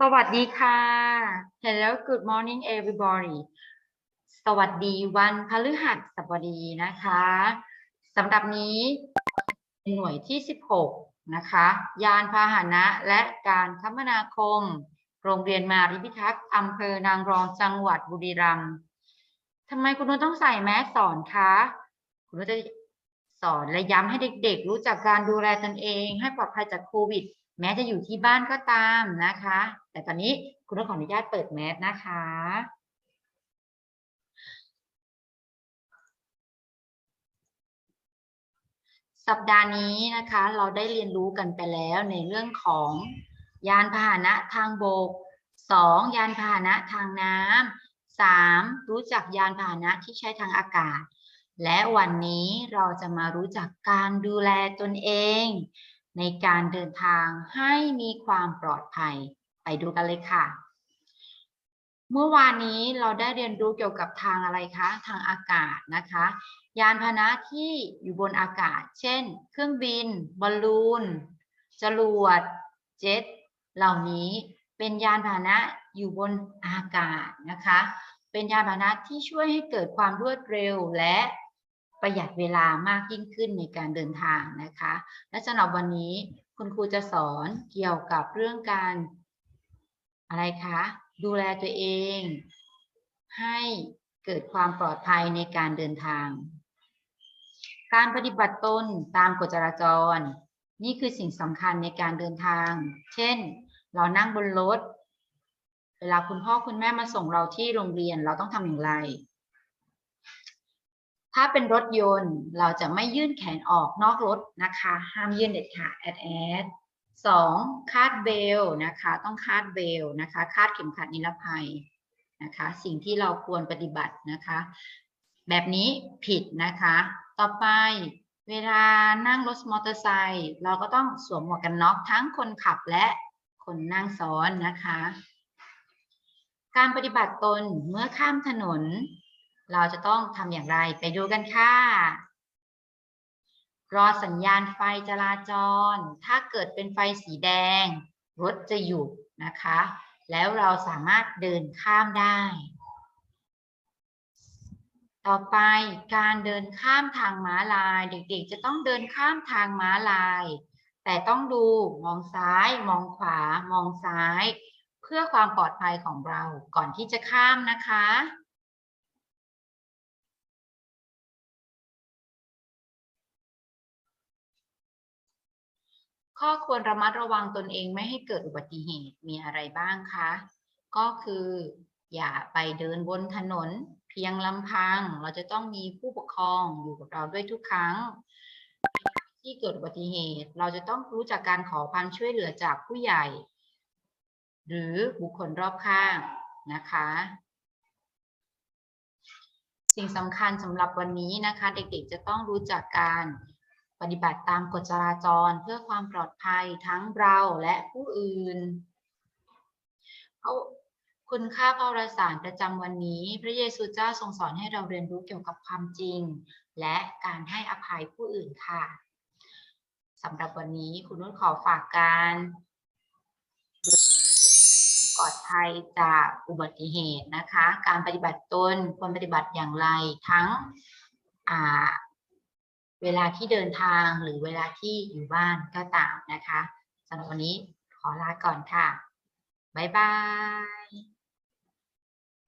สวัสดีค่ะ Hello good morning everybody สวัสดีวันพฤหัสบดีนะคะสำหรับนี้เป็นหน่วยที่ 16 นะคะ ยานพาหนะและการคมนาคม โรงเรียนมาริพิทักษ์อำเภอนางรองจังหวัดบุรีรัมย์ทำไมคุณนุต้องใส่แมสสอนคะ คุณนุจะสอนและย้ำให้เด็กๆ รู้จักการดูแลตนเอง ให้ปลอดภัยจากโควิด แม้จะอยู่ที่บ้านก็ตามนะคะ แต่ตอนนี้คุณต้องขออนุญาตเปิดแมสนะคะ สัปดาห์นี้นะคะ เราได้เรียนรู้กันไปแล้วในเรื่องของยานพาหนะทางบก 2. ยานพาหนะทางน้ำ 3. รู้จักยานพาหนะที่ใช้ทางอากาศ และวันนี้เราจะมารู้จักการดูแลตนเอง ในการเดินทางให้มีความปลอดภัยไปดูกันเลยค่ะ เมื่อวานนี้เราได้เรียนรู้เกี่ยวกับทางอะไรคะ ทางอากาศนะคะ ยานพาหนะที่อยู่บนอากาศ เช่น เครื่องบิน บอลลูน จรวด เจ็ต เหล่านี้เป็นยานพาหนะอยู่บนอากาศนะคะ เป็นยานพาหนะที่ช่วยให้เกิดความรวดเร็วและ ประหยัดเวลามากยิ่งขึ้นในการเดินทางนะคะ และสำหรับวันนี้คุณครูจะสอนเกี่ยวกับเรื่องการอะไรคะ ดูแลตัวเอง ให้เกิดความปลอดภัยในการเดินทาง การปฏิบัติตนตามกฎจราจร นี่คือสิ่งสำคัญในการเดินทาง เช่น เรานั่งบนรถ เวลาคุณพ่อคุณแม่มาส่งเราที่โรงเรียนเราต้องทำอย่างไร ถ้าเป็นรถยนต์เราจะไม่ยื่นแขนออกนอกรถนะคะ ห้ามยื่นเด็ดขาดแอดแอดสองคาดเบลนะคะ ต้องคาดเบลนะคะ คาดเข็มขัดนิรภัยนะคะ สิ่งที่เราควรปฏิบัตินะคะ แบบนี้ผิดนะคะ ต่อไปเวลานั่งรถมอเตอร์ไซค์เราก็ต้องสวมหมวกกันน็อกทั้งคนขับและคนนั่งซ้อนนะคะ การปฏิบัติตนเมื่อข้ามถนน เราจะต้องทำอย่างไรไปดูกันค่ะ รอสัญญาณไฟจราจร ถ้าเกิดเป็นไฟสีแดง รถจะหยุดนะคะ แล้วเราสามารถเดินข้ามได้ ต่อไปการเดินข้ามทางม้าลาย เด็กๆ จะต้องเดินข้ามทางม้าลาย แต่ต้องดูมองซ้าย มองขวา มองซ้าย เพื่อความปลอดภัยของเราก่อนที่จะข้ามนะคะ ข้อควรระมัดระวังตนเองไม่ให้เกิดอุบัติเหตุมีอะไรบ้างคะ ก็คือ อย่าไปเดินบนถนน เพียงลำพัง เราจะต้องมีผู้ปกครองอยู่กับเราด้วยทุกครั้ง ที่เกิดอุบัติเหตุ เราจะต้องรู้จักการขอความช่วยเหลือจากผู้ใหญ่ หรือบุคคลรอบข้างนะคะ สิ่งสำคัญสำหรับวันนี้นะคะ เด็กๆจะต้องรู้จักการ ปฏิบัติตามกฎจราจรเพื่อความปลอดภัยทั้งเราและผู้อื่นเขาคุณค่าพระวรสารประจำวันนี้ พระเยซูเจ้าทรงสอนให้เราเรียนรู้เกี่ยวกับความจริง และการให้อภัยผู้อื่นค่ะสำหรับวันนี้คุณนุ่นขอฝากการปลอดภัยจากอุบัติเหตุนะคะ การปฏิบัติตนควรปฏิบัติอย่างไรทั้งอ่า เวลาที่เดินทางหรือเวลาที่อยู่บ้านก็ตามนะคะสำหรับวันนี้ขอลาก่อนค่ะ บ๊ายบาย